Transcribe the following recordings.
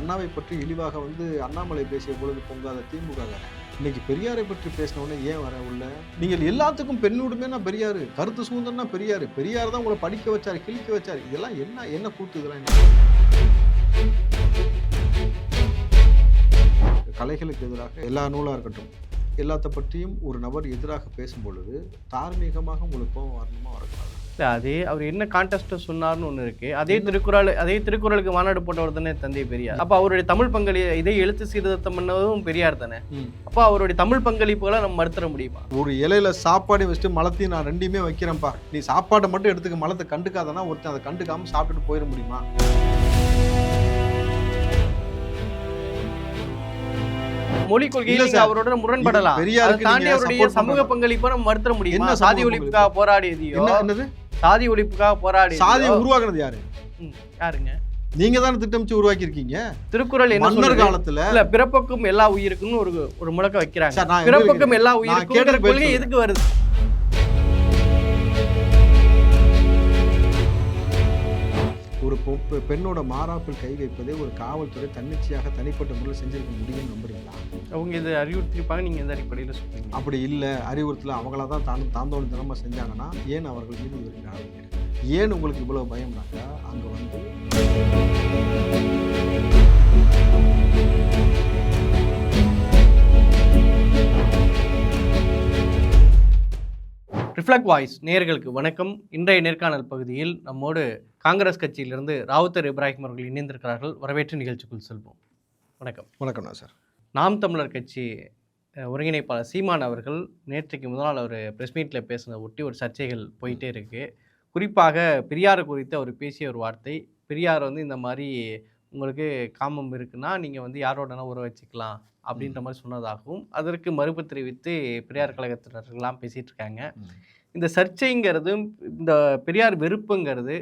அண்ணாவை பற்றி இழிவாக வந்து அண்ணாமலை பேசிய பொழுது பொங்காத திமுக இன்னைக்கு பெரியாரை பற்றி பேசினவுடனே ஏன் வர உள்ள? நீங்கள் எல்லாத்துக்கும் பெண்ணுடுமே நான் கருத்து சுதந்திரம்னா பெரியார் பெரியார் தான் உங்களை படிக்க வச்சார் கிழிக்க வச்சார் இதெல்லாம் என்ன என்ன கூத்து இதெல்லாம் கலைகளுக்கு எதிராக எல்லா நூலாக இருக்கட்டும் எல்லாத்த பற்றியும் ஒரு நபர் எதிராக பேசும் பொழுது தார்மீகமாக உங்களுக்கு கோபம் வரணுமா வரக்கூடாது? இல்ல, அதே அவர் என்ன கான்டெஸ்ட் சொன்னார்னு ஒன்று இருக்கு. அதே திருக்குறள் அதே திருக்குறளுக்கு மாநாடு போட்டவர் தானே தந்தை பெரியார். அப்போ அவருடைய தமிழ் பங்களி இதே எழுத்து சீர்திருத்தம் பண்ணதும் பெரியார் தானே. அப்போ அவருடைய தமிழ் பங்களிப்புகளை நம்ம மறுத்துற முடியுமா? ஒரு இலையில சாப்பாடு வச்சுட்டு மலத்தையும் நான் ரெண்டையுமே வைக்கிறேன்ப்பா. நீ சாப்பாட்டை மட்டும் எடுத்துக்க மலத்தை கண்டுக்காதனா ஒருத்தன் அதை கண்டுக்காம சாப்பிட்டுட்டு போயிட முடியுமா? மொழி கொள்கையில். அவரோட முரண்படலாம். தாண்டி அவருடைய சமூக. பங்களிப்பை நம்ம மறுத்துற முடியுமா? என்ன சாதி ஒழிப்புக்காக போராடியதையோ? என்ன என்னது? சாதி ஒழிப்புக்காக போராடியதையோ சாதியை உருவாக்குனது யாரு? யாருங்க? நீங்க தானே திட்டமிச்சு உருவாக்கி இருக்கீங்க திருக்குறள் என்ன? காலத்துல இல்ல பிறப்புக்கும் எல்லா உயிருக்குன்னு ஒரு ஒரு முழக்கம் வைக்கிறாங்க. பிறப்புக்கும் எல்லா உயிருக்கும் கொள்கை. எதுக்கு வருது? பெண்ணோட மாறாப்பில் கை வைப்பதை ஒரு காவல்துறை தன்னிச்சையாக தனிப்பட்ட முறையில் செஞ்சிருக்க முடியும்னு நம்புறீங்களா? அவங்க இதை அறிவுறுத்திருப்பாங்க நீங்க எந்த அடிப்படையில் சொல்றீங்க. அப்படி இல்லை. அறிவுறுத்தல அவங்களா தான் தான் தாந்தோணி தினமா செஞ்சாங்கன்னா ஏன் அவர்கள் மீது எடுக்கல? ஏன் உங்களுக்கு இவ்வளவு பயம்னாக்கா அங்க வந்து ரிஃப்ளெக்ட் வாய்ஸ் நேயர்களுக்கு வணக்கம். இன்றைய நேர்காணல் பகுதியில் நம்மோடு காங்கிரஸ் கட்சியிலிருந்து ராவுத்தர் இப்ராஹிம் அவர்கள் இணைந்திருக்கிறார்கள். வரவேற்று நிகழ்ச்சிக்குள் செல்வோம். வணக்கம். வணக்கம்ண்ணா சார் நாம் தமிழர் கட்சி ஒருங்கிணைப்பாளர் சீமான் அவர்கள் நேற்றைக்கு முதல் நாள் அவர் ப்ரெஸ் மீட்டில் பேசினதை ஒட்டி ஒரு சர்ச்சைகள் போயிட்டே இருக்கு. குறிப்பாக பெரியார் குறித்து அவர் பேசிய ஒரு வார்த்தை. பெரியார் வந்து இந்த மாதிரி உங்களுக்கு காமம் இருக்குன்னா நீங்கள் வந்து யாரோடனா உறவு வச்சுக்கலாம். அப்படின்ற மாதிரி சொன்னதாகவும் அதற்கு மறுப்பு தெரிவித்து பெரியார் கழகத்தினர்கள்லாம் பேசிட்டு இருக்காங்க இந்த சர்ச்சைங்கிறதும் இந்த பெரியார் வெறுப்புங்கிறது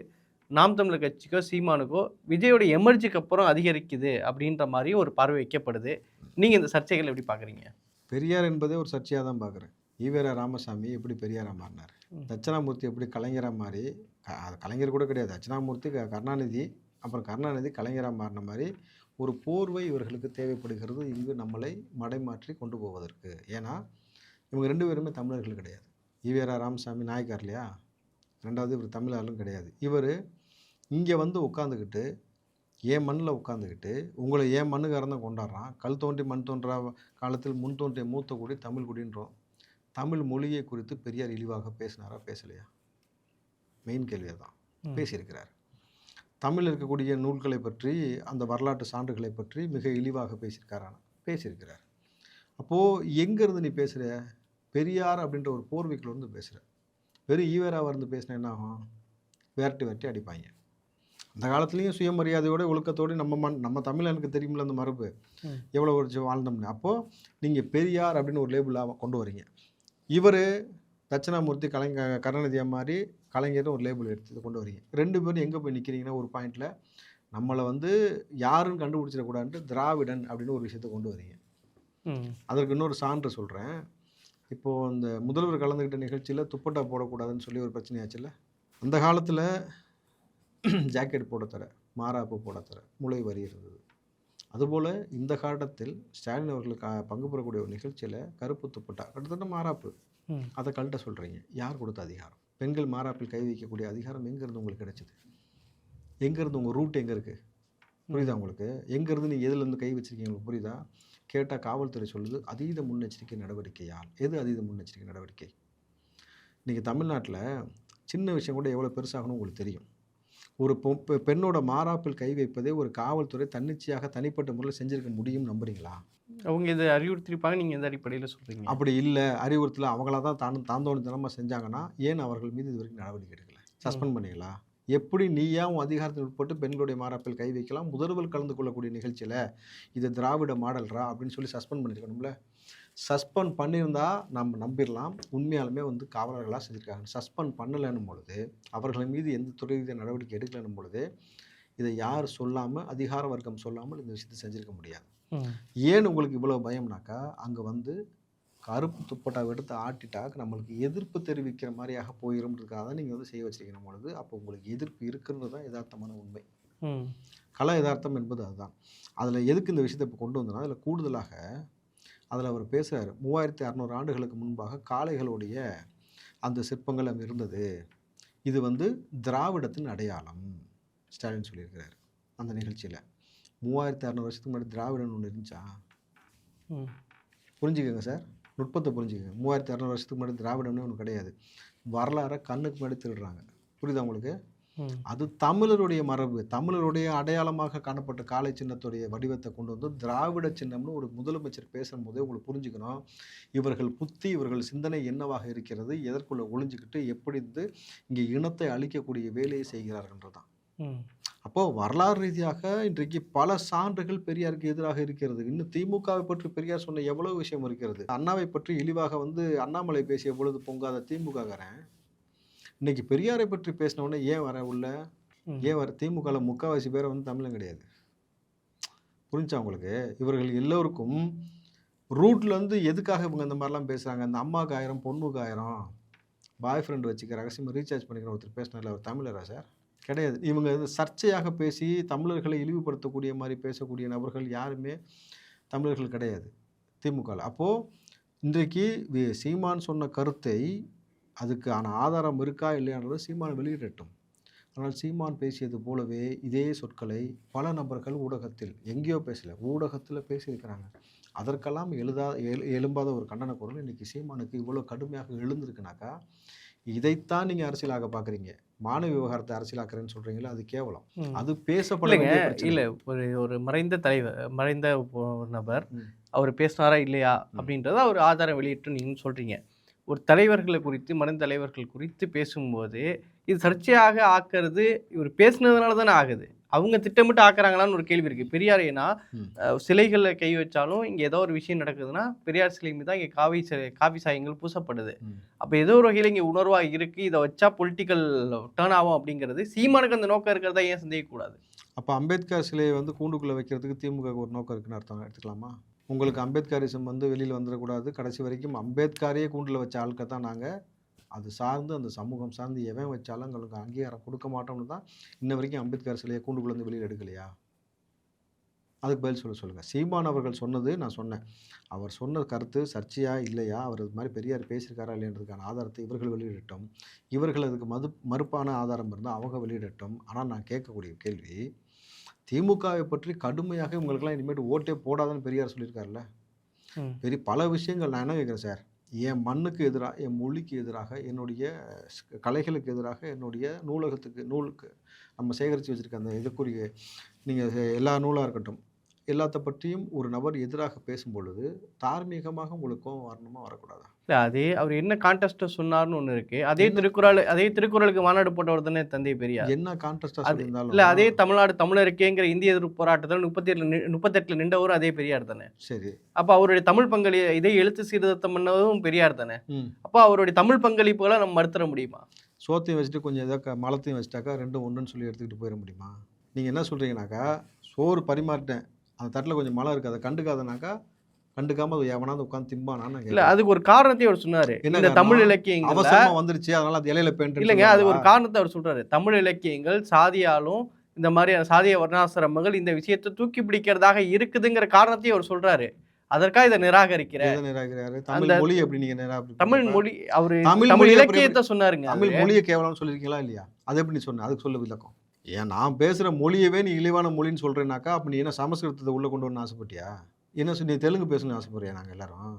நாம் தமிழர் கட்சிக்கோ சீமானுக்கோ விஜயோட எமர்ஜிக்கு அப்புறம் அதிகரிக்குது அப்படின்ற மாதிரி ஒரு பார்வை வைக்கப்படுது. நீங்கள் இந்த சர்ச்சைகள் எப்படி பார்க்குறீங்க? பெரியார் என்பதே ஒரு சர்ச்சையாக தான் பார்க்குறேன். ஈவேரா ராமசாமி எப்படி பெரியாரா மாறினார். தட்சிணாமூர்த்தி எப்படி கலைஞராக மாறி அது கலைஞர் கூட கிடையாது. தட்சிணாமூர்த்தி கருணாநிதி அப்புறம் கருணாநிதி கலைஞராக மாறின மாதிரி ஒரு போர்வை இவர்களுக்கு தேவைப்படுகிறது இங்கு நம்மளை மடைமாற்றி கொண்டு போவதற்கு. ஏன்னா இவங்க ரெண்டு பேருமே தமிழர்கள் கிடையாது. ஈவேரா ராமசாமி நாயக்கார் இல்லையா? ரெண்டாவது இவர் தமிழாலும் கிடையாது. இவர் இங்கே வந்து உட்காந்துக்கிட்டு ஏன் மண்ணில் உட்காந்துக்கிட்டு உங்களை ஏன் மண்ணுக்காரன் தான் கொண்டாடுறான். கல் தோன்றி மண் தோன்றா காலத்தில் முன் தோன்றிய மூத்த குடி தமிழ் குடின்றோம். தமிழ் மொழியை குறித்து பெரியார் இழிவாக பேசினாரா பேசலையா? மெயின் கேள்வி தான். பேசியிருக்கிறார். தமிழ் இருக்கக்கூடிய நூல்களை பற்றி அந்த வரலாற்று சான்றுகளை பற்றி மிக இழிவாக பேசியிருக்காரான பேசியிருக்கிறார். அப்போது எங்கேருந்து நீ பேசுகிற பெரியார் அப்படின்ற ஒரு போர்வைக்குள்ள இருந்து பேசுகிற வெறும் ஈவேராவாக இருந்து பேசினா என்ன ஆகும்? விரட்டி விரட்டி அடிப்பாங்க. அந்த காலத்துலேயும் சுயமரியாதையோட ஒழுக்கத்தோடு நம்ம மண் நம்ம தமிழனுக்கு தெரியுமில்ல அந்த மரபு. எவ்வளோ ஒரு வாழ்ந்தோம்னு. அப்போது நீங்கள் பெரியார் அப்படின்னு ஒரு லேபிளாக கொண்டு வரீங்க. இவர் தட்சிணாமூர்த்தி கலைஞ கருணாநிதியா மாதிரி கலைஞர்னு ஒரு லேபிள் எடுத்து கொண்டு வரீங்க. ரெண்டு பேரும் எங்கே போய் நிற்கிறீங்கன்னா ஒரு பாயிண்டில் நம்மளை வந்து யாருன்னு கண்டுபிடிச்சிடக்கூடாதுன்ட்டு திராவிடன் அப்படின்னு ஒரு விஷயத்தை கொண்டு வரீங்க. அதற்கு இன்னொரு சான்று சொல்கிறேன் இப்போது அந்த முதல்வர் கலந்துக்கிட்ட நிகழ்ச்சியில் துப்பட்டா போடக்கூடாதுன்னு சொல்லி ஒரு பிரச்சனையாச்சுல்ல அந்த காலத்தில் ஜாக்கெட் போட தர மாறாப்பு போட தர முளை வரி இருந்தது. அதுபோல் இந்த காலத்தில் ஸ்டாலின் அவர்களுக்கு பங்கு பெறக்கூடிய ஒரு நிகழ்ச்சியில் கருப்பு துப்பட்டா கிட்டத்தட்ட மாறாப்பு. அதை கழட்ட சொல்கிறீங்க யார் கொடுத்த அதிகாரம்? பெண்கள் மாறாப்பில் கை வைக்கக்கூடிய அதிகாரம் எங்கேருந்து உங்களுக்கு கிடைச்சிது? எங்கேருந்து உங்கள் ரூட் எங்கே இருக்குது புரியுதா உங்களுக்கு? எங்கேருந்து நீங்கள் எதுலேருந்து கை வச்சிருக்கீங்க உங்களுக்கு புரியுதா? கேட்டால் காவல்துறை சொல்லுது அதீத முன்னெச்சரிக்கை நடவடிக்கையால். எது அதீத முன்னெச்சரிக்கை நடவடிக்கை? இன்றைக்கி தமிழ்நாட்டில் சின்ன விஷயம் கூட எவ்வளோ பெருசாகணும் உங்களுக்கு தெரியும். ஒரு பொ- பெண்ணோட மாறாப்பில் கை வைப்பதே ஒரு காவல்துறை தன்னிச்சையாக தனிப்பட்ட முறையில் செஞ்சுருக்க முடியும் நம்புறீங்களா? அவங்க இதை அறிவுறுத்திருப்பாங்க நீங்கள் எந்த அடிப்படையில் சொல்கிறீங்க அப்படி இல்லை. அறிவுறுத்தல அவங்களா தான் தான் தாந்தோணி தினமாக செஞ்சாங்கன்னா ஏன் அவர்கள் மீது இது வரைக்கும் நடவடிக்கை எடுக்கல? சஸ்பெண்ட் பண்ணீங்களா எப்படி நீயா உன் அதிகாரத்தில் உட்பட்டு பெண்களுடைய மாறாப்பில் கை வைக்கலாம்? முதல்வர் கலந்து கொள்ளக்கூடிய நிகழ்ச்சியில் இது திராவிட மாடல்ரா? அப்படின்னு சொல்லி சஸ்பெண்ட் பண்ணியிருக்கணும்ல. சஸ்பெண்ட் பண்ணியிருந்தா நம்ம நம்பிடலாம். உண்மையாலுமே வந்து காவலர்களாக செஞ்சுருக்காங்க. சஸ்பெண்ட் பண்ணலைன்னும் பொழுது அவர்கள் மீது எந்த துறை நடவடிக்கை எடுக்கலைன்னும் பொழுது இதை யார் சொல்லாமல் அதிகார வர்க்கம் சொல்லாமல் இந்த விஷயத்தை செஞ்சிருக்க முடியாது. ஏன் உங்களுக்கு இவ்வளோ பயம்னாக்கா அங்கே வந்து கருப்பு துப்பட்டாவை எடுத்து ஆட்டிட்டா நம்மளுக்கு எதிர்ப்பு தெரிவிக்கிற மாதிரியாக போயிரும்ன்றதுக்காக தான் நீங்கள் வந்து செய்ய வச்சிருக்கணும் பொழுது அப்போ உங்களுக்கு எதிர்ப்பு இருக்குன்றது தான் யதார்த்தமான உண்மை. கல யதார்த்தம் என்பது அதுதான். அதில் எதுக்கு இந்த விஷயத்தை இப்போ கொண்டு வந்தோன்னா அதில் கூடுதலாக அதில் அவர் பேசுகிறார் மூவாயிரத்தி அறநூறு ஆண்டுகளுக்கு முன்பாக காளைகளுடைய அந்த சிற்பங்கள் அங்கே இருந்தது. இது வந்து திராவிடத்தின் அடையாளம் ஸ்டாலின் சொல்லியிருக்கிறார் அந்த நிகழ்ச்சியில். மூவாயிரத்தி அறநூறு வருஷத்துக்கு முன்னாடி திராவிடன் ஒன்று இருந்துச்சா? புரிஞ்சுக்கோங்க சார். நுட்பத்தை புரிஞ்சுக்கோங்க. மூவாயிரத்தி அறநூறு வருஷத்துக்கு முன்னாடி திராவிடம்னு ஒன்று கிடையாது. வரலாறை கண்ணுக்கு முன்னாடி திருடுறாங்க. புரியுதா உங்களுக்கு? அது தமிழருடைய மரபு. தமிழருடைய அடையாளமாக காணப்பட்ட காளை சின்னத்துடைய வடிவத்தை கொண்டு வந்து திராவிட சின்னம்னு ஒரு முதலமைச்சர் பேசும்போதே உங்களுக்கு புரிஞ்சுக்கணும். இவர்கள் புத்தி இவர்கள் சிந்தனை என்னவாக இருக்கிறது எதற்குள்ள ஒளிஞ்சுக்கிட்டு எப்படி இருந்து இங்கே இனத்தை அழிக்கக்கூடிய வேலையை செய்கிறார்கள்ன்றதான் அப்போது வரலாறு ரீதியாக இன்றைக்கு பல சான்றுகள் பெரியாருக்கு எதிராக இருக்கிறது. இன்னும் திமுகவை பற்றி பெரியார் சொன்ன எவ்வளவு விஷயம் இருக்கிறது? அண்ணாவை பற்றி இழிவாக வந்து அண்ணாமலை பேசிய பொழுது பொங்காத திமுககாரன். இன்னைக்கு பெரியாரை பற்றி பேசின உடனே ஏன் வர உள்ள. ஏன் வர? திமுகவில் முக்கால்வாசி பேரை வந்து தமிழன் கிடையாது. புரிஞ்சா உங்களுக்கு? இவர்கள் எல்லோருக்கும் ரூட்ல இருந்து எதுக்காக இவங்க இந்த மாதிரிலாம் பேசுகிறாங்க இந்த அம்மாவுக்கு ஆயிரம் பொண்ணுக்கு ஆயிரம் பாய் ஃப்ரெண்ட் வச்சுக்க ரகசியமாக ரீசார்ஜ் பண்ணிக்கிற ஒருத்தர் பேசினார்ல அவர் தமிழரா சார்? கிடையாது. இவங்க சர்ச்சையாக பேசி தமிழர்களை இழிவுபடுத்தக்கூடிய மாதிரி பேசக்கூடிய நபர்கள் யாருமே தமிழர்கள் கிடையாது திமுக அப்போது இன்றைக்கு சீமான் சொன்ன கருத்தை அதுக்கான ஆதாரம் இருக்கா இல்லையான்றது சீமான் வெளியிடட்டும். ஆனால் சீமான் பேசியது போலவே இதே சொற்களை பல நபர்கள் ஊடகத்தில் எங்கேயோ பேசல ஊடகத்தில் பேசியிருக்கிறாங்க. அதற்கெல்லாம் எழுதா எழு எழும்பாத ஒரு கண்டன குரல் இன்றைக்கி சீமானுக்கு இவ்வளோ கடுமையாக எழுந்திருக்குனாக்கா இதைத்தான் நீங்கள் அரசியலாக பார்க்குறீங்க மாணவ விவகாரத்தை அரசியலாக்குறேன்னு சொல்கிறீங்களா அது கேவலம். அது பேசப்பட இல்லைங்க வேண்டிய பிரச்சனை. இல்லை ஒரு ஒரு மறைந்த தலைவர் மறைந்த நபர். அவர் பேசினாரா இல்லையா அப்படின்றத அவர் ஆதாரம் வெளியிட்டு நீங்கள் சொல்கிறீங்க ஒரு தலைவர்களை குறித்து மறைந்த தலைவர்கள் குறித்து பேசும்போது இது சர்ச்சையாக ஆக்கிறது இவர் பேசுனதுனால தானே ஆகுது அவங்க திட்டமிட்டு ஆக்குறாங்களான்னு ஒரு கேள்வி இருக்குது பெரியார் ஏன்னா சிலைகளில் கை வச்சாலும் இங்கே ஏதோ ஒரு விஷயம் நடக்குதுன்னா பெரியார் சிலை மீது தான் இங்கே காவி காவி சாயங்கள் பூசப்படுது. அப்போ ஏதோ ஒரு வகையில் இங்கே உணர்வாக இருக்குது இதை வச்சா பொலிட்டிக்கல் டேர்ன் ஆகும் அப்படிங்கிறது. சீமானுக்கு அந்த நோக்கம் இருக்கிறதா ஏன் சந்தேகக்கூடாது? அப்போ அம்பேத்கர் சிலையை வந்து கூண்டுக்குள்ளே வைக்கிறதுக்கு திமுக ஒரு நோக்கம் இருக்குன்னு அர்த்தம் எடுத்துக்கலாமா? உங்களுக்கு அம்பேத்கரிசம் வந்து வெளியில் வந்துடக்கூடாது. கடைசி வரைக்கும் அம்பேத்கரையே கூண்டில் வச்ச ஆட்கள் தான் நாங்கள் அது சார்ந்து அந்த சமூகம் சார்ந்து எவன் வச்சாலும் எங்களுக்கு அங்கீகாரம் கொடுக்க மாட்டோம்னு தான் இன்ன வரைக்கும் அம்பேத்கர் சிலையை கூண்டுக்குள்ளேருந்து வெளியில் எடுக்கலையா? அதுக்கு பதில் சொல்ல சொல்லுங்கள் சீமான் அவர்கள் சொன்னது நான் சொன்னேன். அவர் சொன்ன கருத்து சர்ச்சையா இல்லையா? அவர் இது மாதிரி பெரியார் பேசியிருக்காரா இல்லைன்றதுக்கான ஆதாரத்தை இவர்கள் வெளியிடட்டும். இவர்கள் அதுக்கு மது மறுப்பான ஆதாரம் இருந்தால் அவங்க வெளியிடட்டும். ஆனால் நான் கேட்கக்கூடிய கேள்வி திமுகவை பற்றி கடுமையாக இவங்களுக்கெல்லாம் இனிமேட்டு ஓட்டே போடாதன்னு பெரியார் சொல்லியிருக்காருல்ல. பெரிய பல விஷயங்கள் நான் என்ன கேட்குறேன் சார்? என் மண்ணுக்கு எதிராக என் மொழிக்கு எதிராக என்னுடைய கலைகளுக்கு எதிராக என்னுடைய நூலகத்துக்கு நூலுக்கு நம்ம சேகரித்து வச்சுருக்க அந்த இதுக்குரிய நீங்கள் எல்லா நூலாக இருக்கட்டும் எல்லாத்த பற்றியும் ஒரு நபர் எதிராக பேசும் பொழுது தார்மீகமாக உங்களுக்கு கோவம் வரணுமா வரக்கூடாதா? இல்லை அதே அவர் என்ன கான்டெஸ்ட்டை சொன்னார்னு ஒன்று இருக்குது அதே திருக்குறள் அதே திருக்குறளுக்கு மாநாடு போட்டவர் தானே தந்தை பெரியார். என்ன கான்ட்ரஸ்டாக அது சொல்லியிருந்தாலும் இல்லை அதே தமிழ்நாடு தமிழருக்கேங்கிற இந்திய எதிர்ப்பு போராட்டத்தில் முப்பத்தி ஏழு முப்பத்தெட்டில் நின்றவரும் அதே பெரியார் தானே சரி. அப்போ அவருடைய தமிழ் பங்களி இதை எழுத்து சீர்திருத்தம் பண்ணதும் பெரியார் தானே அப்போ அவருடைய தமிழ் பங்களிப்புகளை நம்ம மறுத்துற முடியுமா? சோத்தையும் வச்சுட்டு கொஞ்சம் க- மலத்தையும் வச்சுட்டாக்கா ரெண்டும் ஒன்றுன்னு சொல்லி எடுத்துக்கிட்டு போயிட முடியுமா? நீங்கள் என்ன சொல்கிறீங்கனாக்கா சோறு பரிமாறிட்டேன். அந்த தட்டில் கொஞ்சம் மழை இருக்குது அதை கண்டுக்காதனாக்கா கண்டுக்காம அது எவனாவது உட்காந்து திம்பானான்னு நான் இல்ல. அதுக்கு ஒரு காரணத்தையும் அவர் சொன்னாரு இந்த? தமிழ் இலக்கியங்கள் அவசரமா வந்துருச்சு அதனால அது இலையில பெயிண்ட் இல்லைங்க அது ஒரு காரணத்தை அவர் சொல்றாரு தமிழ் இலக்கியங்கள் சாதியாலும் இந்த மாதிரியான சாதிய வர்ணாசிரமங்கள் இந்த விஷயத்தை தூக்கி பிடிக்கிறதாக இருக்குதுங்கிற காரணத்தையும் அவர் சொல்றாரு அதற்காக இதை நிராகரிக்கிற நிராகிறாரு தமிழ் மொழி எப்படி நீங்க தமிழ்? மொழி அவரு தமிழ் இலக்கியத்தை சொன்னாருங்க தமிழ். மொழியை கேவலம்னு சொல்லியிருக்கீங்களா இல்லையா அது எப்படி நீ சொன்ன அதுக்கு சொல்ல விளக்கம் ஏன் நான் பேசுற மொழியவே நீ இழிவான மொழின்னு சொல்றேனாக்கா அப்ப நீ என்ன சமஸ்கிருதத்தை உள்ள கொண்டு வரணும்னு ஆசைப்பட்டியா? என்ன நீ தெலுங்கு பேசணும்னு ஆசைப்படுறியா நாங்க எல்லாரும்?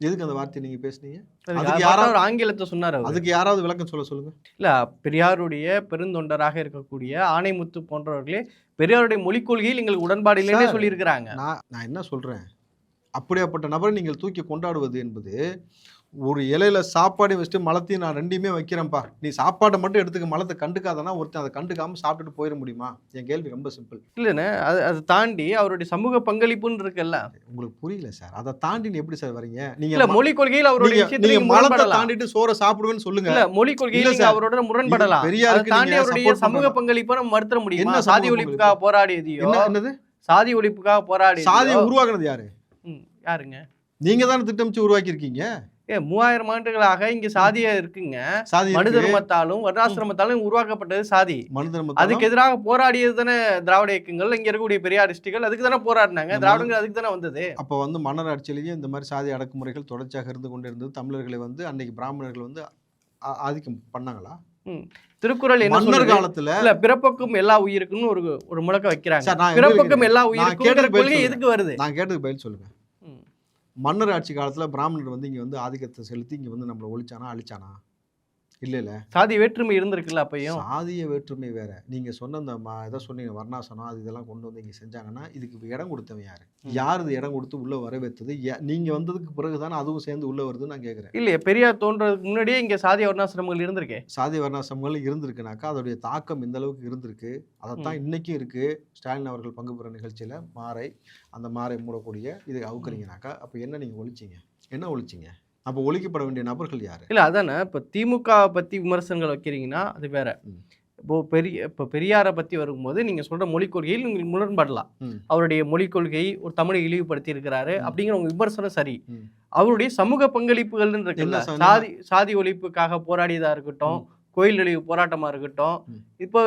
எதுக்கு அந்த வார்த்தையை நீங்க பேசுனீங்க? அதுக்கு அதுக்கு பார்த்தா யாரா- அவர் ஆங்கிலத்தை சொன்னார் அதுக்கு யாராவது விளக்கம் சொல்ல சொல்லுங்க. இல்ல பெரியாருடைய பெருந்தொண்டராக இருக்கக்கூடிய ஆணைமுத்து போன்றவர்களே பெரியாருடைய மொழிக் கொள்கையில் எங்களுக்கு உடன்பாடு இல்லைன்னே சொல்லியிருக்கிறாங்க. நான் நான் என்ன சொல்றேன்? அப்படியாப்பட்ட நபரை நீங்கள் தூக்கி கொண்டாடுவது என்பது ஒரு இலையில சாப்பாடு வச்சுட்டு மலத்தையும் நான் ரெண்டையுமே வைக்கிறேன்ப்பா. நீ சாப்பாடை மட்டும் எடுத்துக்க மலத்தை கண்டுக்காதனா ஒருத்தன் அதை கண்டுக்காம சாப்பிட்டுட்டு போயிட முடியுமா? என் கேள்வி ரொம்ப சிம்பிள் இல்லைண்ணே அது அதை தாண்டி அவருடைய சமூக பங்களிப்புன்னு இருக்குல்ல. உங்களுக்கு புரியல சார். அதை தாண்டி நீ எப்படி சார் வரீங்க? நீங்க இல்ல ம- மொழிக் கொள்கையில் அவருடைய நீங்க- மலத்தை தாண்டிட்டு சோற சாப்பிடுவேன்னு சொல்லுங்க. இல்ல மொழிக் கொள்கையில். அவரோட முரண்படலாம். தாண்டி அவருடைய சமூக? பங்களிப்பை நம்ம மறுத்த முடியுமா? என்ன சாதி ஒழிப்புக்காக போராடியதையோ என்ன என்னது? சாதி ஒழிப்புக்காக போராடியதையோ? சாதியை உருவாக்குனது யாரு? யாருங்க? நீங்க தானே திட்டமிச்சு உருவாக்கி இருக்கீங்க ஏ மூவாயிரம் ஆண்டுகளாக இங்க சாதியா இருக்குங்க. மனு. தர்மத்தாலும் வர்ணாசிரமத்தாலும் உருவாக்கப்பட்டது சாதி. மனு தர்மத்தாலும் அதுக்கு எதிராக போராடியது தானே திராவிட இயக்கங்கள் இங்க இருக்கக்கூடிய பெரியாரிஸ்டுகள் அதுக்கு தானே போராடினாங்க. திராவிடங்கள் அதுக்கு தானே வந்தது. அப்போ வந்து மன்னர் ஆட்சியிலேயும் இந்த மாதிரி சாதி அடக்குமுறைகள் தொடர்ச்சியாக இருந்து கொண்டு இருந்தது தமிழர்களை வந்து அன்னைக்கு பிராமணர்கள் வந்து ஆதிக்கம் பண்ணாங்களா? திருக்குறள் என்ன காலத்துல இல்ல பிறப்புக்கும் எல்லா உயிருக்குன்னு ஒரு ஒரு முழக்கம் வைக்கிறாங்க. பிறப்புக்கும்? எல்லா உயிருக்கும். எதுக்கு வருது? நான் கேட்டதுக்கு பதில் சொல்லுங்க. மன்னர் ஆட்சி காலத்தில் பிராமணர் வந்து இங்கே வந்து ஆதிக்கத்தை செலுத்தி இங்கே வந்து நம்மளை ஒழிச்சானா அழிச்சானா? இல்ல இல்ல. சாதி வேற்றுமை இருந்திருக்குல்ல அப்பயும்? சாதிய வேற்றுமை வேற. நீங்க சொன்ன அந்த ம- ஏதோ சொன்னீங்க வர்ணாசனம் அது இதெல்லாம் கொண்டு வந்து இங்க செஞ்சாங்கன்னா இதுக்கு இடம் கொடுத்தவன் யாரு. யார் இது இடம் கொடுத்து உள்ள வரவேற்றது? யா- நீங்க வந்ததுக்கு பிறகுதானே அதுவும் சேர்ந்து உள்ள வருதுன்னு நான் கேக்குறேன். இல்லையே பெரியார் தோன்றதுக்கு முன்னாடியே இங்க சாதி வர்ணாசிரமங்கள் இருந்திருக்கே. சாதி வர்ணாசிரமங்கள் இருந்திருக்குனாக்கா அதோடைய தாக்கம் இந்த அளவுக்கு இருந்திருக்கு. அதைத்தான் இன்னைக்கும் இருக்கு. ஸ்டாலின் அவர்கள் பங்கு பெற நிகழ்ச்சியில மாறை அந்த மாறை மூடக்கூடிய இது அவுக்குறீங்கனாக்கா அப்ப என்ன நீங்க ஒழிச்சீங்க? என்ன ஒழிச்சீங்க? அப்போ ஒழிக்கப்பட வேண்டிய நபர்கள் யாரு இல்ல அதானே இப்ப திமுக பத்தி விமர்சனங்கள் வைக்கிறீங்கன்னா அது வேற. இப்போ பெரிய இப்போ பெரியாரை பத்தி வரும்போது நீங்க சொல்ற மொழிக் கொள்கையில் உங்களுக்கு முரண்படலாம். அவருடைய மொழிக் கொள்கை ஒரு தமிழை இழிவுபடுத்தி இருக்கிறாரு. அப்படிங்கிற உங்க விமர்சனம் சரி. அவருடைய சமூக பங்களிப்புகள்னு இருக்குல்ல என்ன சொன்ன- சாதி சாதி ஒழிப்புக்காக போராடியதா இருக்கட்டும் கோயில் அழிவு போராட்டமா இருக்கட்டும். இப்போ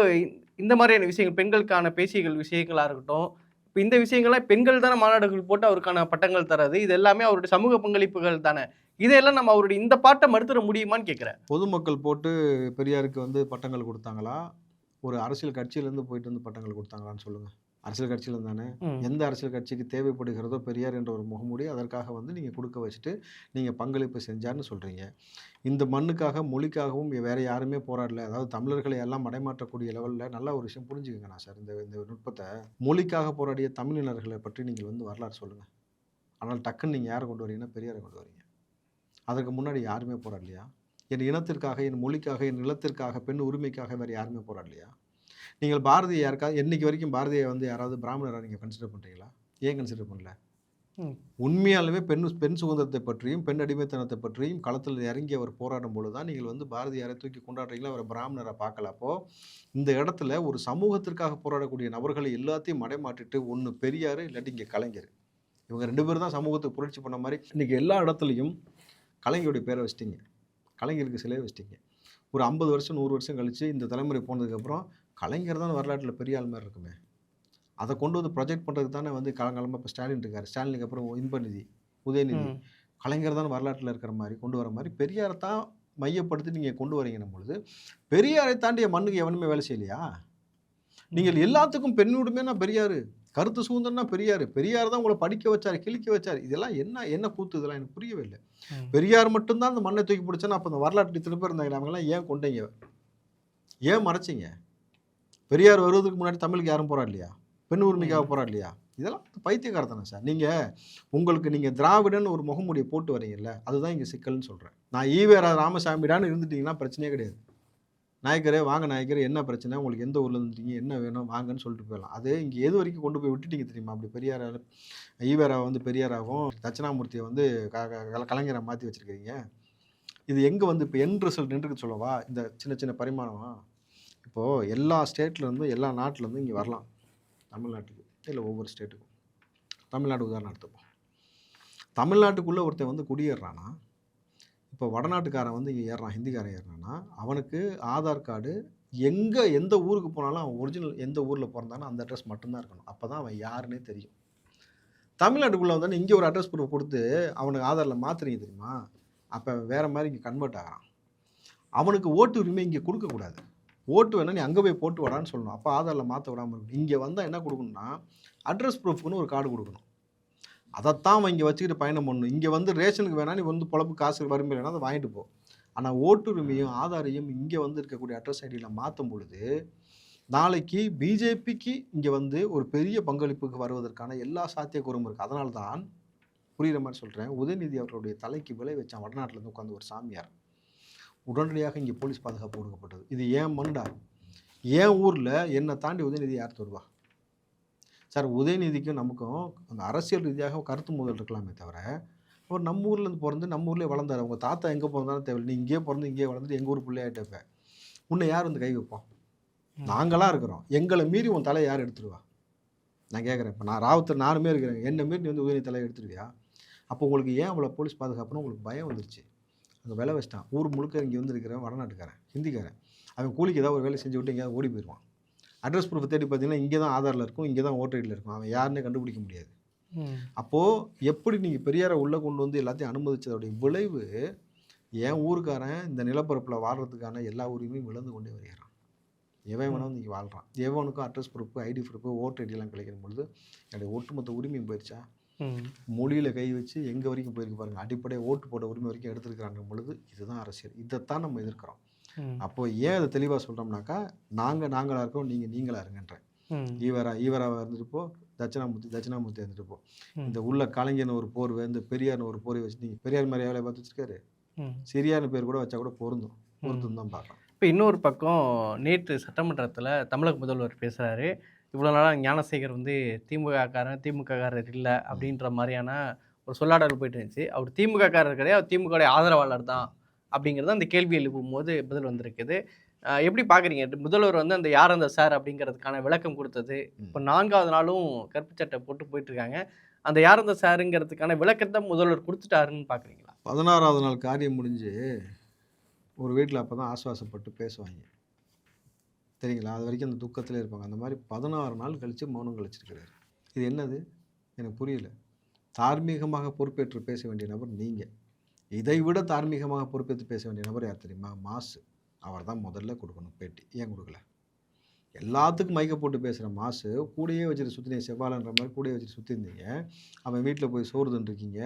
இந்த மாதிரியான விஷயங்கள் பெண்களுக்கான பேசியல் விஷயங்களா இருக்கட்டும் இப்போ இந்த விஷயங்கள்லாம் பெண்கள் தானே மாநாடுகள் போட்டு அவருக்கான பட்டங்கள் தரது இது எல்லாமே அவருடைய சமூக பங்களிப்புகள் தானே இதையெல்லாம் நம்ம அவருடைய இந்த பாட்டை மறுத்துட முடியுமான்னு கேட்குறேன். பொதுமக்கள் போட்டு பெரியாருக்கு வந்து பட்டங்கள் கொடுத்தாங்களா? ஒரு அரசியல் கட்சியிலேருந்து போயிட்டு வந்து பட்டங்கள் கொடுத்தாங்களான்னு சொல்லுங்க. அரசியல் கட்சியில தானே. எந்த அரசியல் கட்சிக்கு தேவைப்படுகிறதோ பெரியார் என்ற ஒரு முகமூடி அதற்காக வந்து நீங்கள் கொடுக்க வச்சுட்டு நீங்கள் பங்களிப்பு செஞ்சார்னு சொல்கிறீங்க இந்த மண்ணுக்காக மொழிக்காகவும் வேற யாருமே போராடல. அதாவது தமிழர்களை எல்லாம் மடைமாற்றக்கூடிய லெவலில் நல்ல ஒரு விஷயம் புரிஞ்சுக்கங்க நான் சார். இந்த இந்த நுட்பத்தை. மொழிக்காக போராடிய தமிழினர்களை பற்றி நீங்கள் வந்து வரலாறு சொல்லுங்கள் ஆனால் டக்குன்னு நீங்கள் யாரை கொண்டு வரீங்கன்னா பெரியாரை கொண்டு வரீங்க. அதற்கு முன்னாடி யாருமே போராடலையா என் இனத்திற்காக என் மொழிக்காக என் நிலத்திற்காக பெண் உரிமைக்காக வேறு யாருமே போராடலையா நீங்கள் பாரதிய யாருக்காவது என்னைக்கு வரைக்கும் பாரதியை வந்து யாராவது பிராமணராக நீங்கள் கன்சிடர் பண்ணுறீங்களா ஏன் கன்சிடர் பண்ணல. உண்மையாலுமே பெண் பெண் சுதந்திரத்தை பற்றியும் பெண் அடிமைத்தனத்தை பற்றியும் களத்தில் இறங்கி அவர் போராடும் பொழுது தான் நீங்கள் வந்து பாரதியாரை தூக்கி கொண்டாடுறீங்களா? அவரை பிராமணரை பார்க்கல. அப்போ இந்த இடத்துல ஒரு சமூகத்திற்காக போராடக்கூடிய நபர்களை எல்லாத்தையும் மடைமாற்றிட்டு ஒன்று பெரியார் இல்லாட்டி இங்கே கலைஞர். இவங்க ரெண்டு பேரும் தான் சமூகத்துக்கு புரட்சி பண்ண மாதிரி. இன்றைக்கி எல்லா இடத்துலையும் கலைஞருடைய பேரை வச்சிட்டிங்க. கலைஞருக்கு சிலையை வச்சிட்டிங்க. ஒரு ஐம்பது வருஷம் நூறு வருஷம் கழித்து இந்த தலைமுறை போனதுக்கப்புறம் கலைஞர் தான் வரலாற்றில் பெரிய ஆள் மாதிரி இருக்குமே. அதை கொண்டு வந்து ப்ரொஜெக்ட் பண்ணுறதுக்கு தானே வந்து காலங்காலமாக இப்போ ஸ்டாலின் இருக்கார். ஸ்டாலினுக்கு அப்புறம் இன்பநிதி உதயநிதி. கலைஞர் தான் வரலாற்றில் இருக்கிற மாதிரி கொண்டு வர மாதிரி பெரியாரை தான் மையப்படுத்தி நீங்கள் கொண்டு வரீங்கன்னும் பொழுது பெரியாரை தாண்டிய மண்ணுக்கு எவனுமே வேலை செய்யலையா? நீங்கள் எல்லாத்துக்கும் பெண் உரிமைனா பெரியார். கருத்து சுதந்திரம்னா பெரியார். பெரியார் தான் உங்களை படிக்க வச்சார் கிழிக்க வச்சார். இதெல்லாம் என்ன என்ன கூத்து? இதெல்லாம் எனக்கு புரியவே இல்லை. பெரியார் மட்டும்தான் அந்த மண்ணை தூக்கி பிடிச்சானா அப்போ இந்த வரலாற்று பேர் இருந்தாங்க. அவங்கெல்லாம் ஏன் கொண்டீங்க? ஏன் மறைச்சிங்க? பெரியார் வருவதற்கு முன்னாடி தமிழுக்கு யாரும் போராடலையா பெண் உரிமைக்காக போராடலையா இதெல்லாம் பைத்தியக்காரத்தனம் சார். நீங்கள் உங்களுக்கு நீங்கள் திராவிடன் ஒரு முகமூடியை போட்டு வரீங்கல்ல அதுதான் இங்கே சிக்கல்னு சொல்கிறேன் நான் ஈவேரா ராமசாமிடான்னு இருந்துட்டீங்கன்னா பிரச்சனையே கிடையாது. நாயக்கரே வாங்க நாயக்கரே என்ன பிரச்சனை? உங்களுக்கு எந்த ஊரில் இருந்துட்டீங்க என்ன வேணும்? வாங்கன்னு சொல்லிட்டு போயிடலாம். அது இங்கே எது வரைக்கும் கொண்டு போய் விட்டுட்டீங்க தெரியுமா? அப்படி பெரியார ஈவேராவை வந்து பெரியாராகவும் தட்சிணாமூர்த்தியை வந்து க க- கலைஞரை மாற்றி வச்சுருக்கிறீங்க இது எங்கே வந்து இப்போ என் ரிசல்ட் நின்றுக்கு சொல்லவா? இந்த சின்ன சின்ன பரிமாணமா? இப்போது எல்லா ஸ்டேட்லேருந்தும் எல்லா நாட்டிலேருந்து இங்கே வரலாம். தமிழ்நாட்டுக்கு. இல்லை ஒவ்வொரு ஸ்டேட்டுக்கும் தமிழ்நாடு உதாரணம் எடுத்துப்போம். தமிழ்நாட்டுக்குள்ளே ஒருத்தன் வந்து குடியேறானா இப்போ வடநாட்டுக்காரன் வந்து இங்கே ஏறுறான் ஹிந்திக்காரன் ஏறுறான்னா அவனுக்கு ஆதார் கார்டு எங்கே எந்த ஊருக்கு போனாலும் அவன் ஒரிஜினல் எந்த ஊரில் பிறந்தானோ அந்த அட்ரஸ் மட்டும்தான் இருக்கணும். அப்போ தான் அவன் யாருன்னே தெரியும். தமிழ்நாட்டுக்குள்ளே வந்தானே இங்கே ஒரு அட்ரஸ் ப்ரூஃப் கொடுத்து அவனுக்கு ஆதாரில் மாற்றுறீங்க தெரியுமா? அப்போ வேறு மாதிரி இங்கே கன்வெர்ட் ஆகிறான். அவனுக்கு ஓட்டு உரிமை இங்கே கொடுக்கக்கூடாது ஓட்டு வேணால் நீ அங்கே போய் போட்டு வரான்னு சொல்லணும். அப்போ ஆதாரில் மாற்ற விடாமல் இருக்கணும். இங்கே வந்தால் என்ன கொடுக்கணும்னா அட்ரஸ் ப்ரூஃப்னு ஒரு கார்டு கொடுக்கணும். அதைத்தான் அவன் இங்கே வச்சுக்கிட்டு பயணம் பண்ணணும் இங்கே வந்து ரேஷனுக்கு வேணா நீ வந்து பொழப்பு காசு வறுமை வேணா அதை வாங்கிட்டு போ. ஆனால் ஓட்டுரிமையும் ஆதாரையும் இங்கே வந்து இருக்கக்கூடிய அட்ரஸ் ஐடியில் மாற்றும் பொழுது நாளைக்கு பிஜேபிக்கு இங்கே வந்து ஒரு பெரிய பங்களிப்புக்கு வருவதற்கான எல்லா சாத்தியக்கூறும் இருக்குது அதனால தான் புரிகிற மாதிரி சொல்கிறேன் உதயநிதி அவர்களுடைய தலைக்கு விலை வச்சான் வடநாட்டிலேருந்து உட்காந்து ஒரு சாமியார். உடனடியாக இங்கே போலீஸ் பாதுகாப்பு கொடுக்கப்பட்டது இது ஏன் மண்டா? என் ஊரில் என்னை தாண்டி உதயநிதி யார் தருவா? சார் உதயநிதிக்கும் நமக்கும் அந்த அரசியல் ரீதியாக கருத்து மோதல் இருக்கலாமே தவிர அவர் நம்ம ஊர்ல இருந்து பிறந்து நம்ம ஊர்லேயே வளர்ந்தார். அவங்க தாத்தா எங்கே பிறந்தாலும் தேவை நீ இங்கேயே பிறந்து இங்கேயே வளர்ந்துட்டு எங்கள் ஊர் பிள்ளையாயிட்டப்ப உன்னை யார் வந்து கை வைப்போம் ம். நாங்களாம் இருக்கிறோம். எங்களை மீறி உன் தலையை யார் எடுத்துருவா? நான் கேட்குறேன். இப்போ நான் ராவுத்தர் நானுமே இருக்கிறேன். என்னை மீறி நீ வந்து உதயநிதி தலையை எடுத்துருவியா? அப்போ உங்களுக்கு ஏன் அவ்வளோ போலீஸ் பாதுகாப்புன்னு உங்களுக்கு பயம் வந்துருச்சு? அங்கே விலை வச்சிட்டான். ஊர் முழுக்க இங்கே வந்து இருக்கிற வடநாட்டுக்காரன் ஹிந்திக்காரன். அவன் கூலிக்கு ஏதாவது ஒரு வேலை செஞ்சு விட்டு எங்கேயாவது ஓடி போயிடுவான் அட்ரஸ் ப்ரூஃப் தேடி பார்த்தீங்கன்னா இங்கே தான் ஆதாரில் இருக்கும் இங்கே தான் ஓட்டர் ஐடியில் இருக்கும். அவன் யாருன்னே கண்டுபிடிக்க முடியாது. அப்போது எப்படி நீங்கள் பெரியாரை உள்ளே கொண்டு வந்து எல்லாத்தையும் அனுமதிச்சதோடைய விளைவு என் ஊருக்காரன் இந்த நிலப்பரப்பில் வாழ்கிறதுக்கான எல்லா உரிமையும் இழந்து கொண்டே வருகிறான். எவன் வேணாலும் இன்றைக்கி வாழ்கிறான் எவனுக்கும் address proof ID proof voter ஐடியெல்லாம் கிடைக்கிற பொழுது என்னுடைய ஒட்டுமொத்த உரிமையும் போயிடுச்சா. மொழியில் கை வச்சு எங்கே வரைக்கும் போயிருக்கு பாருங்க. அடிப்படை ஓட்டு போட உரிமை வரைக்கும் எடுத்துருக்கிறாங்க பொழுது இதுதான் அரசியல். இதைத்தான் நம்ம எதிர்க்கிறோம். அப்போ ஏன் அதை தெளிவாக சொல்கிறோம்னாக்கா நாங்கள் நாங்களாக இருக்கோம் நீங்கள் நீங்களாக இருங்கன்றேன் ம். ஈவரா ஈவராக இருந்துட்டு போ தட்சிணாமூர்த்தி தட்சிணாமூர்த்தி இருந்துட்டு போ. ம். இந்த உள்ள கலைஞர்னு ஒரு போர்வை இந்த பெரியார்னு ஒரு போர்வை வச்சு நீங்கள் பெரியார் மாதிரி வேலையை பார்த்து வச்சிருக்காரு. ம். சிரியார்னு பேர் கூட வச்சா கூட பொருந்தும். பொருந்தும் தான் பார்க்கலாம் இப்போ இன்னொரு பக்கம் நேற்று சட்டமன்றத்தில் தமிழக முதல்வர் பேசுகிறாரு இவ்வளோ நாளாக ஞானசேகர் வந்து திமுககாரன் திமுககாரர் இல்லை அப்படின்ற மாதிரியான ஒரு சொல்லாடல் போயிட்டு இருந்துச்சு. அவர் திமுககாரர் கிடையாது அவர் திமுக ஆதரவாளர் தான் அப்படிங்கிறது அந்த கேள்வி எழுப்பும் போது பதில் வந்திருக்குது. எப்படி பார்க்குறீங்க முதல்வர் வந்து அந்த யார் அந்த சார் அப்படிங்கிறதுக்கான விளக்கம் கொடுத்தது. இப்போ நான்காவது நாளும் கருப்பு சட்டை போட்டு போயிட்டு இருக்காங்க அந்த யார் அந்த சாருங்கிறதுக்கான விளக்கத்தை முதல்வர் கொடுத்துட்டாருன்னு பார்க்குறீங்களா பதினாறாவது நாள் காரியம் முடிஞ்சு ஒரு வீட்டில் அப்போ தான் ஆசுவாசப்பட்டு பேசுவாங்க. சரிங்களா அது வரைக்கும் அந்த துக்கத்திலே இருப்பாங்க. அந்த மாதிரி பதினாறு நாள் கழித்து மௌனம் கழிச்சிருக்கிறாரு. இது என்னது? எனக்கு புரியல. தார்மீகமாக பொறுப்பேற்று பேச வேண்டிய நபர் நீங்கள் இதை விட தார்மீகமாக பொறுப்பேற்று பேச வேண்டிய நபர் யார் தெரியுமா? மாசு. அவர் தான் முதல்ல கொடுக்கணும் பேட்டி. ஏன் கொடுக்கல? எல்லாத்துக்கும் மைக்க போட்டு பேசுகிற மாசு கூடயே வச்சுட்டு சுற்றினீங்க செவ்வாழன்ற மாதிரி கூடயே வச்சுட்டு சுற்றிருந்தீங்க அவன் வீட்டில் போய் சோறு தின்றுருக்கீங்க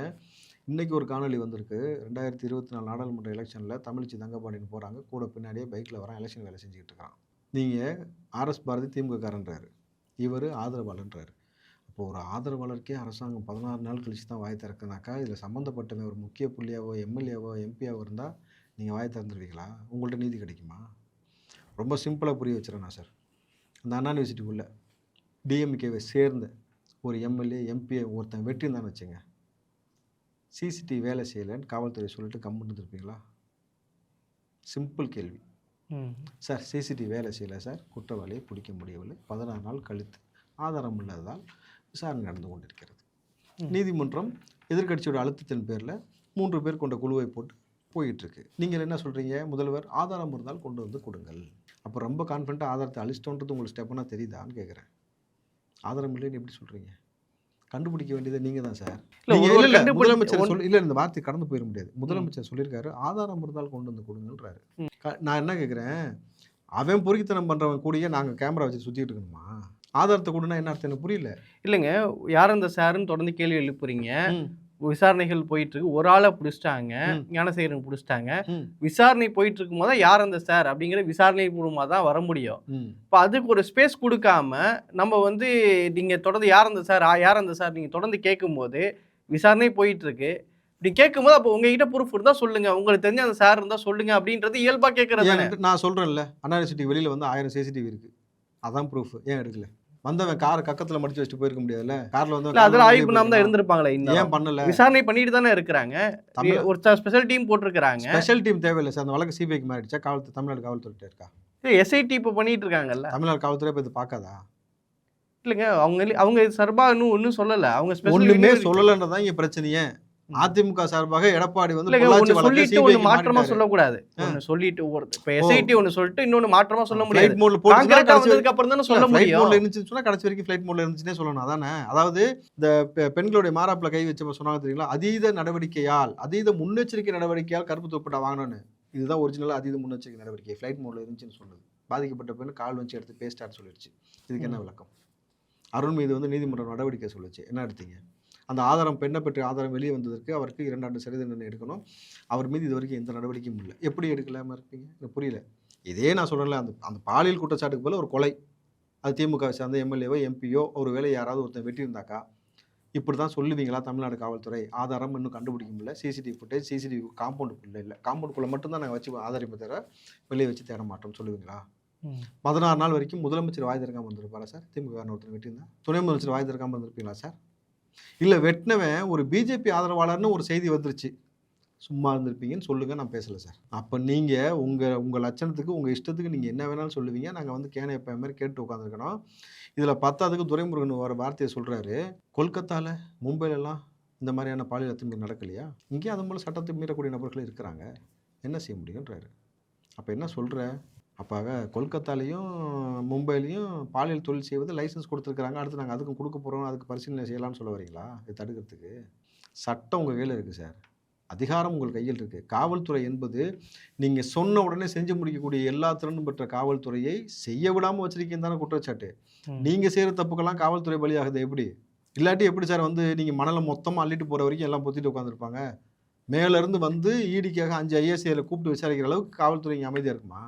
இன்றைக்கி ஒரு காணொலி வந்திருக்கு. ரெண்டாயிரத்தி இருபத்தி நாலு நாடாளுமன்ற எலெக்ஷனில் தமிழ்ச்சி தங்கப்பாண்டின்னு போகிறாங்க கூட பின்னாடியே பைக்கில் வரான் எலெக்ஷன் வேலை செஞ்சுக்கிட்டு இருக்கான். நீங்கள் ஆர்எஸ் பாரதி திமுககாரன்றாரு. இவர் ஆதரவாளன்றாரு. அப்போ ஒரு ஆதரவாளருக்கே அரசாங்கம் பதினாறு நாள் கழிச்சு தான் வாய் திறக்குனாக்கா இதில் சம்மந்தப்பட்டவன் ஒரு முக்கிய புள்ளியாவோ எம்எல்ஏவோ எம்பியாவோ இருந்தால் நீங்கள் வாய் திறந்துருவீங்களா? உங்கள்கிட்ட நீதி கிடைக்குமா? ரொம்ப சிம்பிளாக புரிய வச்சுறேன் நான் சார். அந்த அண்ணா யூனிவர்சிட்டிக்குள்ளே டிஎம்கேவை சேர்ந்த ஒரு எம்எல்ஏ எம்பி ஒருத்தன் வெட்டியிருந்தான்னு வச்சுங்க. சிசிடிவி வேலை செய்யலைன்னு காவல்துறை சொல்லிட்டு கம்முன்னு இருப்பீங்களா சிம்பிள் கேள்வி. சார் சிசிடிவி வேலை செய்யலை சார். குற்றவாளியை பிடிக்க முடியவில்லை. பதினாறு நாள் கழித்து ஆதாரம் இல்லாததால் விசாரணை நடந்து கொண்டிருக்கிறது. நீதிமன்றம் எதிர்க்கட்சியோட அழுத்தத்தின் பேரில் மூன்று பேர் கொண்ட குழுவை போட்டு போயிட்டுருக்கு. நீங்கள் என்ன சொல்கிறீங்க முதல்வர் ஆதாரம் இருந்தால் கொண்டு வந்து கொடுங்கள். அப்போ ரொம்ப கான்ஃபிடண்ட்டாக ஆதாரத்தை அழிச்சிட்டோன்றது உங்களுக்கு ஸ்டெப்பனாக தெரியுதான்னு கேட்குறேன் ஆதாரம் இல்லைன்னு எப்படி சொல்கிறீங்க கண்டுபிடிக்க வேண்டியது நீங்கள் தான் சார் இல்ல, முதலமைச்சர் சொல்லி இல்லை இந்த வார்த்தை கடந்து போயிட முடியாது. முதலமைச்சர் சொல்லியிருக்காரு ஆதாரம் இருந்தால் கொண்டு வந்து கொடுங்கன்றாரு நான் என்ன கேட்குறேன் அவன் பொறுக்கித்தனம் பண்ணுறவன் கூடயே நாங்கள் கேமரா வச்சு சுற்றிட்டு இருக்கணுமா? ஆதாரத்தை கொடுனா என்ன அர்த்தம்? எனக்கு புரியல. இல்லைங்க. யார் அந்த சாருன்னு தொடர்ந்து கேள்வி எழுப்புறீங்க. விசாரணைகள் போயிட்டு இருக்கு. ஒரு ஆளை பிடிச்சிட்டாங்க. ஞானசேகரன் பிடிச்சிட்டாங்க. விசாரணை போயிட்டு இருக்கும் போது யார் அந்த சார் அப்படிங்கிற விசாரணை மூலமாக தான் வர முடியும். இப்போ அதுக்கு ஒரு ஸ்பேஸ் கொடுக்காம நம்ம வந்து நீங்கள் தொடர்ந்து யார் அந்த சார் யார் அந்த சார் நீங்கள் தொடர்ந்து கேட்கும்போது விசாரணை போயிட்டு இருக்கு. இப்படி கேட்கும்போது அப்போ உங்ககிட்ட ப்ரூஃப் இருந்தால் சொல்லுங்க. உங்களுக்கு தெரிஞ்ச அந்த சார் இருந்தால் சொல்லுங்க அப்படின்றது இயல்பாக கேட்கறது நான் சொல்கிறேன்ல அண்ணா யூனிவர்சிட்டி வெளியில் வந்து ஆயிரம் சிசிடிவி இருக்குது அதான் ப்ரூஃப் ஏன் எடுக்கல? வந்தவன் காரை கக்கத்தில் மடிச்சு வச்சுட்டு போயிருக்க முடியாதுல்ல? காரில் வந்து அதெல்லாம் ஆய்வு பண்ணாம தான் இருந்திருப்பாங்களே ஏன் இந்த பண்ணல? விசாரணை பண்ணிட்டு தானே இருக்கிறாங்க. ஒரு ஸ்பெஷல் டீம் போட்டிருக்கிறாங்க. ஸ்பெஷல் டீம் தேவையில்லை சார். அந்த வழக்கு சிபிஐக்கு மாறிடுச்சா? காவல்துறை தமிழ்நாடு காவல்துறை இருக்கா? எஸ்ஐடி இப்போ பண்ணிட்டு இருக்காங்கல்ல? தமிழ்நாடு காவல்துறை இப்போ இது பார்க்காதா? இல்லைங்க அவங்க அவங்க சார்பா இன்னும் ஒன்றும் சொல்லலை. அவங்க ஸ்பெஷல் ஒண்ணுமே சொல்லலன்றதான் இங்க பிரச்சனையே. அதிமுக சார்பாக எடப்பாடி வந்து சொல்லிட்டு ஒன்று மாற்றமா. சொல்லக்கூடாது. ஒன்று சொல்லிட்டு ஒரு இப்போ எஸ்ஐடி ஒன்று சொல்லிட்டு இன்னொன்னு மாற்றமா சொல்ல முடியாது. mode ல போட்டுச்சுன்னா காங்கிரீட்டா வந்ததுக்கு அப்புறம் தானே சொல்ல முடியும். இருந்துச்சுன்னு சொன்னா கடைசி வரைக்கும் ஃபிளைட் மோட்ல இருந்துச்சுன்னே சொல்லணும் அதானே? அதாவது இந்த பெண்களுடைய மாறாப்புல கை வச்சப்ப சொன்னாங்க தெரியுங்களா? அதீத நடவடிக்கையால் அதீத முன்னெச்சரிக்கை நடவடிக்கையால் கருப்பு துப்பட்டா வாங்கணும்னு. இதுதான் ஒரிஜினலா அதீத முன்னெச்சரிக்கை நடவடிக்கை. ஃபிளைட் மோட்ல இருந்துச்சுன்னு சொல்லுது பாதிக்கப்பட்ட பெண் கால் வச்சு எடுத்து பேஸ்டான்னு சொல்லிடுச்சு. இதுக்கு என்ன விளக்கம்? அருண் மீது வந்து நீதிமன்றம் நடவடிக்கை சொல்லுச்சு. என்ன எடுத்தீங்க? அந்த ஆதாரம் பெண்ணை பற்றி ஆதாரம் வெளியே வந்ததற்கு அவருக்கு இரண்டாண்டு சிறை தண்டனை எடுக்கணும். அவர் மீது இது வரைக்கும் எந்த நடவடிக்கையும் இல்லை. எப்படி எடுக்கலாம இருப்பீங்க? எனக்கு புரியல. இதே நான் சொல்கிறேன்ல அந்த அந்த பாலியல் குற்றச்சாட்டுக்கு பதிலா ஒரு கொலை. அது திமுக சார்ந்த எம்எல்ஏவோ எம்பியோ ஒரு வேளை யாராவது ஒருத்தன் வெட்டியிருந்தாக்கா இப்படி தான் சொல்லுவீங்களா தமிழ்நாடு காவல்துறை? ஆதாரம் இன்னும் கண்டுபிடிக்க முடியல. சிசிடிவி ஃபுட்டேஜ் சிசிடிவி காம்பவுண்டுக்குள்ளே இல்லை. காம்பவுண்டுக்குள்ளே மட்டும்தான் நாங்கள் வச்சு ஆதாரிப்பை தவிர வெளியே வச்சு தேட மாட்டோம். சொல்லுவீங்களா. பதினாறு நாள் வரைக்கும் முதலமைச்சர் வாய் திறக்காமல் வந்திருப்பாரா சார்? திமுக ஒருத்தர் வெட்டியிருந்தா? துணை முதலமைச்சர் வாய் திறக்காமல் வந்திருப்பீங்களா சார்? இல்லை வெட்டினவன் ஒரு பிஜேபி ஆதரவாளர்னு ஒரு செய்தி வந்துருச்சு. சும்மா இருந்திருப்பீங்கன்னு சொல்லுங்கள் நான் பேசலை சார். அப்போ நீங்கள் உங்கள் உங்கள் லட்சணத்துக்கு உங்கள் இஷ்டத்துக்கு நீங்கள் என்ன வேணாலும் சொல்லுவீங்க. நாங்கள் வந்து கேன எப்போ மாதிரி கேட்டு உட்காந்துருக்கணும் இதில் பத்தாவதுக்கு துரைமுருகன் வர வார்த்தையை சொல்கிறாரு கொல்கத்தாவில் மும்பைலலாம் இந்த மாதிரியான பாலியல் அத்துமீறி நடக்கலையா? இங்கேயும் அது போல் சட்டத்தை மீறக்கூடிய நபர்கள் இருக்கிறாங்க. என்ன செய்ய முடியுன்றாரு அப்போ என்ன சொல்கிற அப்போ கொல்கத்தாலேயும் மும்பையிலையும் பாலியல் தொழில் செய்வது லைசன்ஸ் கொடுத்துருக்குறாங்க. அடுத்து நாங்கள் அதுக்கும் கொடுக்க போகிறோம் அதுக்கு பரிசீலனை செய்யலாம்னு சொல்ல வரீங்களா? இது தடுக்கிறதுக்கு. சட்டம் உங்கள் கையில் இருக்குது சார். அதிகாரம் உங்கள் கையில் இருக்குது காவல்துறை என்பது நீங்கள் சொன்ன உடனே செஞ்சு முடிக்கக்கூடிய எல்லா திறனும் பெற்ற காவல்துறையை செய்ய விடாமல் வச்சிருக்கீங்க தானே குற்றச்சாட்டு. நீங்கள் செய்கிற தப்புக்கெல்லாம் காவல்துறை பலியாகுது எப்படி? இல்லாட்டி எப்படி சார் வந்து நீங்கள் மணலை மொத்தமாக அள்ளிட்டு போகிற வரைக்கும் எல்லாம் பொத்திட்டு உட்காந்துருப்பாங்க மேலேருந்து வந்து ஈடிக்காக அஞ்சு ஐஎஸ்ஐயில் கூப்பிட்டு விசாரிக்கிற அளவுக்கு காவல்துறை இங்கே அமைதியாக இருக்குமா?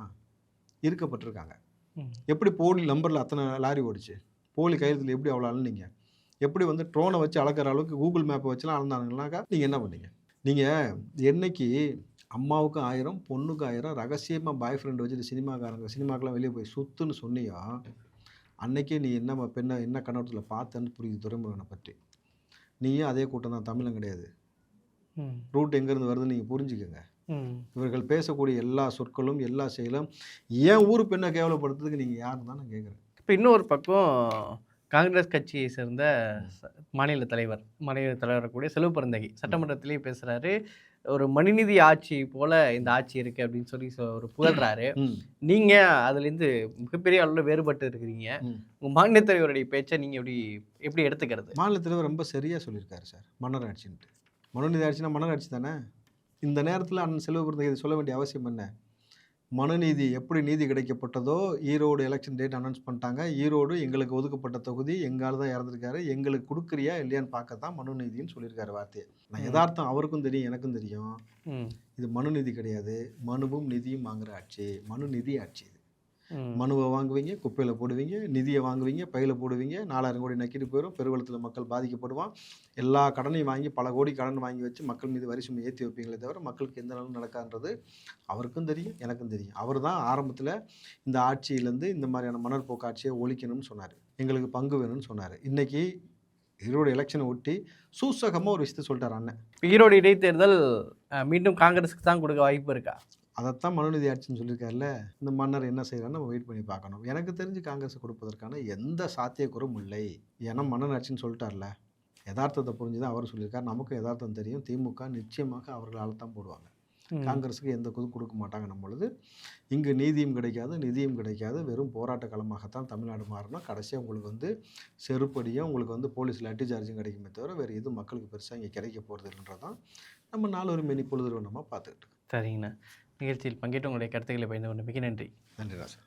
இருக்கப்பட்டிருக்காங்க. எப்படி போலி நம்பரில் அத்தனை லாரி ஓடிச்சு? போலி கையெழுத்தில் எப்படி அவ்வளோ அழுந்தீங்க எப்படி வந்து ட்ரோனை வச்சு அளக்கிற அளவுக்கு கூகுள் மேப்பை வச்சுலாம் அளந்தாங்கன்னாக்கா நீங்கள் என்ன பண்ணீங்க? நீங்கள் என்னைக்கு அம்மாவுக்கு ஆயிரம் பொண்ணுக்கு ஆயிரம் ரகசியமாக பாய் ஃப்ரெண்ட் வச்சுட்டு சினிமாக்காரங்க சினிமாக்கெல்லாம் வெளியே போய் சுத்துன்னு சொன்னியோ? அன்னைக்கே நீ என்ன பெண்ணை என்ன கண்ணோட்டத்தில் பார்த்தேன்னு புரியுது துறைமுகனை பற்றி. நீயும் அதே கூட்டம் தான் தமிழன் கிடையாது. ரூட் எங்கேருந்து வருதுன்னு நீங்கள் புரிஞ்சுக்கங்க. இவர்கள் பேசக்கூடிய எல்லா சொற்களும் எல்லா செயலும் ஏன் ஊர் பெண்ணை கேவலப்படுத்துறதுக்கு நீங்கள் யாருன்னு தான் நான் கேட்குறேன். இப்போ இன்னொரு பக்கம் காங்கிரஸ் கட்சியை சேர்ந்த மாநில தலைவர் மாநில தலைவர் கூடிய செல்வ பிறந்தகை சட்டமன்றத்திலேயே பேசுறாரு. ஒரு மனுநீதி ஆட்சி போல இந்த ஆட்சி இருக்கு அப்படின்னு சொல்லி ஒரு புகழ்றாரு. ம். நீங்க அதுலேருந்து மிகப்பெரிய அளவில் வேறுபட்டு இருக்கிறீங்க. ம். உங்க மாநில தலைவருடைய பேச்சை நீங்க எப்படி எப்படி எடுத்துக்கிறது? மாநில தலைவர் ரொம்ப சரியாக சொல்லியிருக்காரு சார். மன்னர் ஆட்சின்ட்டு. மனுநீதி ஆட்சினா மன்னர் ஆட்சி தானே? இந்த நேரத்தில் அண்ணன் செல்வ பிறந்தகை இதை சொல்ல வேண்டிய அவசியம் என்ன? மனுநீதி எப்படி நீதி கிடைக்கப்பட்டதோ ஈரோடு எலெக்ஷன் டேட் அனௌன்ஸ் பண்ணிட்டாங்க. ஈரோடு எங்களுக்கு ஒதுக்கப்பட்ட தொகுதி எங்கால தான் இறந்துருக்காரு. எங்களுக்கு கொடுக்குறியா இல்லையான்னு பார்க்க தான் மனுநீதின்னு சொல்லியிருக்காரு வார்த்தையை. நான். யதார்த்தம் அவருக்கும் தெரியும் எனக்கும் தெரியும். இது மனுநீதி கிடையாது. மனுவும் நிதியும் வாங்குற ஆட்சி. மனுநீதி ஆட்சி இது. மனுவை வாங்குவீங்க குப்பையில் போடுவீங்க நிதியை வாங்குவீங்க பையில் போடுவீங்க நாலாயிரம் கோடி நக்கிட்டு போயிடும் பெருவெள்ளத்தில் மக்கள் பாதிக்கப்படுவான். எல்லா கடனையும் வாங்கி பல கோடி கடன் வாங்கி வச்சு மக்கள் மீது வரி சுமை ஏற்றி வைப்பீங்களே தவிர மக்களுக்கு எந்த நாளும் நடக்கான்றது அவருக்கும் தெரியும் எனக்கும் தெரியும். அவர் தான் ஆரம்பத்தில் இந்த ஆட்சியிலேருந்து இந்த மாதிரியான மணற்போக்கு ஆட்சியை ஒழிக்கணும்னு சொன்னார். எங்களுக்கு பங்கு வேணும்னு சொன்னார். இன்னைக்கு ஈரோடு எலெக்ஷனை ஒட்டி சூசகமாக ஒரு விஷயத்தை சொல்லிட்டார் அண்ணன். ஈரோடு இடைத்தேர்தல் மீண்டும் காங்கிரஸுக்கு தான் கொடுக்க வாய்ப்பு இருக்கா? அதைத்தான் மனுநீதி ஆட்சின்னு சொல்லியிருக்காருல்ல இந்த மன்னர் என்ன செய்யறான்னு நம்ம வெயிட் பண்ணி பார்க்கணும். எனக்கு தெரிஞ்சு காங்கிரஸ் கொடுப்பதற்கான எந்த சாத்தியக்கூறும் இல்லை. ஏன்னா மன்னர் ஆட்சின்னு சொல்லிட்டார்ல. யதார்த்தத்தை புரிஞ்சு தான் அவர் சொல்லியிருக்கார். நமக்கும் யதார்த்தம் தெரியும். திமுக நிச்சயமாக அவர்களால் தான் போடுவாங்க. காங்கிரஸுக்கு எந்த குது கொடுக்க மாட்டாங்க நம்ம பொழுது. இங்கு நீதியும் கிடைக்காது நிதியும் கிடைக்காது. வெறும் போராட்ட களமாகத்தான் தமிழ்நாடு மாறணும். கடைசியாக உங்களுக்கு வந்து செருப்படியும் உங்களுக்கு வந்து போலீஸ் லட்டி சார்ஜும் கிடைக்குமே தவிர வேறு எதுவும் மக்களுக்கு பெருசாக இங்கே கிடைக்க போகிறது இல்லைன்றதான் நம்ம நாலு ஒரு மெனி பொழுது நம்ம பார்த்துக்கிட்டு. சரிங்கண்ணா. நிகழ்ச்சியில் பங்கேற்று உங்களுடைய கருத்துக்களை பயந்து கொண்டு மிக நன்றி. நன்றி ராசா